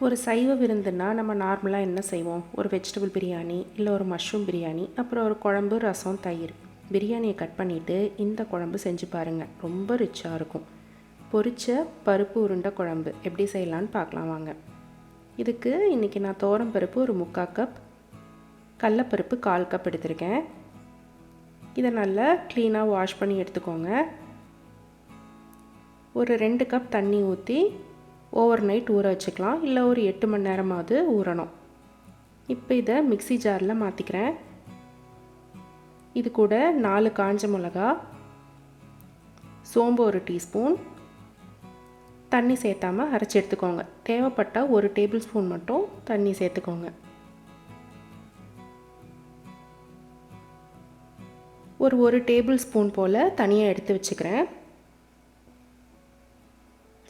ஒரு சைவ விருந்துன்னா நம்ம நார்மலாக என்ன செய்வோம்? ஒரு வெஜிடபிள் பிரியாணி இல்லை ஒரு மஷ்ரூம் பிரியாணி அப்புறம் ஒரு குழம்பு ரசம் தயிர். பிரியாணியை கட் பண்ணிவிட்டு இந்த குழம்பு செஞ்சு பாருங்கள் ரொம்ப ரிச்சாக இருக்கும். பொரிச்ச பருப்பு உருண்டை குழம்பு எப்படி செய்யலான்னு பார்க்கலாம் வாங்க. இதுக்கு இன்றைக்கி நான் தோரம் பருப்பு ஒரு முக்கால் கப் கடலப்பருப்பு கால் கப் எடுத்திருக்கேன். இதை நல்லா க்ளீனாக வாஷ் பண்ணி எடுத்துக்கோங்க. ஒரு ரெண்டு கப் தண்ணி ஊற்றி ஓவர் நைட் ஊற வச்சுக்கலாம். இல்லை ஒரு எட்டு மணி நேரமாவது ஊறணும். இப்போ இதை மிக்சி ஜாரில் மாற்றிக்கிறேன் இது கூட நாலு காஞ்ச மிளகா சோம்பு ஒரு டீஸ்பூன் தண்ணி சேர்த்தாமல் அரைச்சி எடுத்துக்கோங்க. தேவைப்பட்டால் ஒரு டேபிள் ஸ்பூன் மட்டும் தண்ணி சேர்த்துக்கோங்க. ஒரு ஒரு டேபிள் ஸ்பூன் போல் தனியாக எடுத்து வச்சுக்கிறேன்.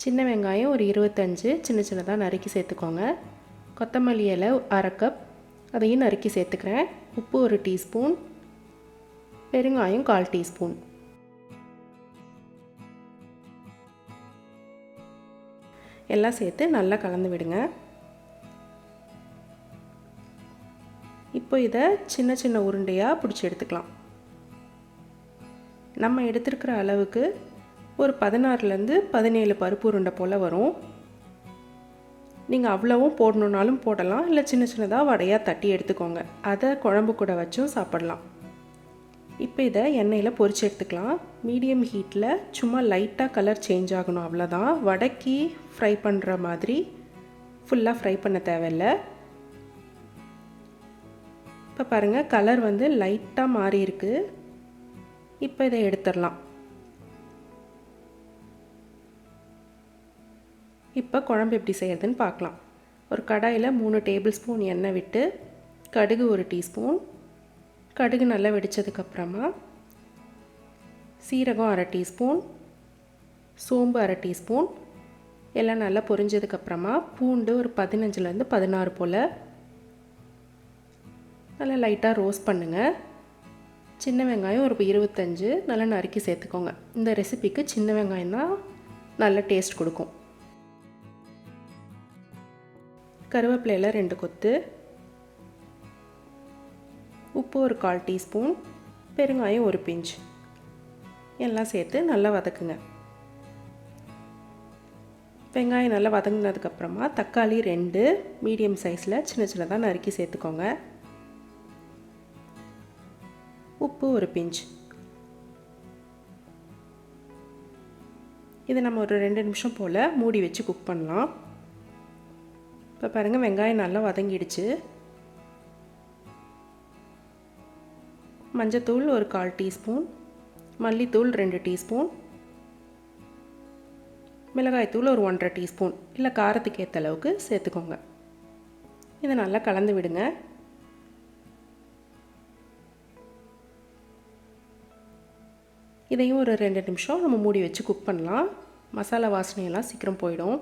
சின்ன வெங்காயம் ஒரு இருபத்தஞ்சு சின்ன சின்னதாக நறுக்கி சேர்த்துக்கோங்க. கொத்தமல்லி இலை அரை கப் அதையும் நறுக்கி சேர்த்துக்கிறேன். உப்பு ஒரு டீஸ்பூன் பெருங்காயம் கால் டீஸ்பூன். எல்லாம் சேர்த்து நல்லா கலந்து விடுங்க. இப்போ இதை சின்ன சின்ன உருண்டையாக பிடிச்சி எடுத்துக்கலாம். நம்ம எடுத்துருக்கிற அளவுக்கு ஒரு பதினாறுலேருந்து பதினேழு பருப்பு உருண்டை போல் வரும். நீங்கள் அவ்வளவும் போடணுன்னாலும் போடலாம். இல்லை சின்ன சின்னதாக வடையாக தட்டி எடுத்துக்கோங்க. அதை குழம்பு கூட வச்சும் சாப்பிடலாம். இப்போ இதை எண்ணெயில் பொறிச்சு எடுத்துக்கலாம். மீடியம் ஹீட்டில் சும்மா லைட்டாக கலர் சேஞ்ச் ஆகணும் அவ்வளோதான் வடக்கி ஃப்ரை பண்ணுற மாதிரி ஃபுல்லாக ஃப்ரை பண்ண தேவையில்லை. இப்போ பாருங்கள் கலர் வந்து லைட்டாக மாறி இருக்குது இப்போ இதை எடுத்துடலாம். இப்போ குழம்பு எப்படி செய்கிறதுன்னு பார்க்கலாம். ஒரு கடாயில் மூணு டேபிள் ஸ்பூன் எண்ணெய் விட்டு கடுகு ஒரு டீஸ்பூன் கடுகு நல்லா வெடித்ததுக்கப்புறமா சீரகம் அரை டீஸ்பூன் சோம்பு அரை டீஸ்பூன் எல்லாம் நல்லா பொரிஞ்சதுக்கப்புறமா பூண்டு ஒரு பதினஞ்சுலேருந்து பதினாறு போல் நல்லா லைட்டாக ரோஸ்ட் பண்ணுங்கள் சின்ன வெங்காயம் ஒரு இருபத்தஞ்சு நல்லா நறுக்கி சேர்த்துக்கோங்க. இந்த ரெசிபிக்கு சின்ன வெங்காயம் தான் நல்ல டேஸ்ட் கொடுக்கும். கருவேப்பிலையில் ரெண்டு கொத்து. உப்பு ஒரு கால் டீஸ்பூன். பெருங்காயம் ஒரு பிஞ்ச். எல்லாம் சேர்த்து நல்லா வதக்குங்க. வெங்காயம் நல்லா வதங்கினதுக்கப்புறமா தக்காளி ரெண்டு மீடியம் சைஸில் சின்ன சின்னதாக நறுக்கி சேர்த்துக்கோங்க. உப்பு ஒரு பிஞ்ச். இதை நம்ம ஒரு ரெண்டு நிமிஷம் போல் மூடி வச்சு குக் பண்ணலாம். இப்போ பாருங்கள் வெங்காயம் நல்லா வதங்கிடுச்சு. மஞ்சத்தூள் ஒரு கால் டீஸ்பூன். மல்லித்தூள் ரெண்டு டீஸ்பூன். மிளகாய்த்தூள் ஒரு ஒன்றரை டீஸ்பூன். இல்லை காரத்துக்கு ஏற்ற அளவுக்கு சேர்த்துக்கோங்க. இதை நல்லா கலந்து விடுங்க. இதையும் ஒரு ரெண்டு நிமிஷம் நம்ம மூடி வச்சு குக் பண்ணலாம். மசாலா வாசனையெல்லாம் சீக்கிரம் போயிடும்.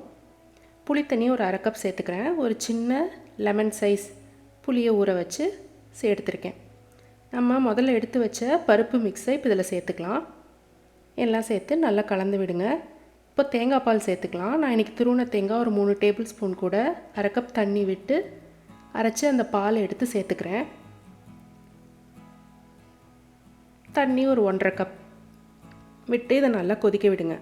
புளித்தண்ணி ஒரு அரை கப் சேர்த்துக்கிறேன். ஒரு சின்ன லெமன் சைஸ் புளியை ஊற வச்சு எடுத்துருக்கேன். நம்ம முதல்ல எடுத்து வச்ச பருப்பு மிக்ஸை இப்போ இதில் சேர்த்துக்கலாம். எல்லாம் சேர்த்து நல்லா கலந்து விடுங்க. இப்போ தேங்காய் பால் சேர்த்துக்கலாம். நான் இன்றைக்கி திருவண தேங்காய் ஒரு மூணு டேபிள் ஸ்பூன் கூட அரை கப் தண்ணி விட்டு அரைச்சி அந்த பாலை எடுத்து சேர்த்துக்கிறேன். தண்ணி ஒரு ஒன்றரை கப் விட்டு இதை நல்லா கொதிக்க விடுங்க.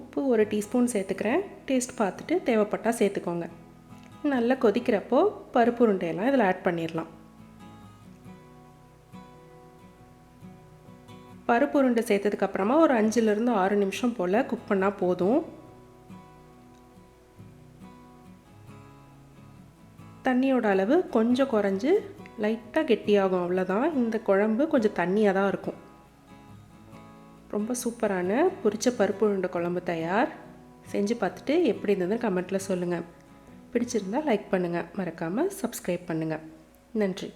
உப்பு ஒரு டீஸ்பூன் சேர்த்துக்கிறேன். டேஸ்ட் பார்த்துட்டு தேவைப்பட்டால் சேர்த்துக்கோங்க. நல்லா கொதிக்கிறப்போ பருப்பு உருண்டையெல்லாம் இதில் ஆட் பண்ணிடலாம். பருப்பு உருண்டை சேர்த்ததுக்கப்புறமா ஒரு அஞ்சுலேருந்து ஆறு நிமிஷம் போல் குக் பண்ணால் போதும். தண்ணியோட அளவு கொஞ்சம் குறைஞ்சி லைட்டாக கெட்டியாகும் அவ்வளோதான் இந்த குழம்பு கொஞ்சம் தண்ணியாக தான் இருக்கும். ரொம்ப சூப்பரான பொரிச்ச பருப்பு உருண்டை குழம்பு தயார். செஞ்சு பார்த்துட்டு எப்படி இருந்ததுன்னு கமெண்ட்டில் சொல்லுங்கள் பிடிச்சிருந்தால் லைக் பண்ணுங்கள் மறக்காமல் சப்ஸ்கிரைப் பண்ணுங்கள் நன்றி.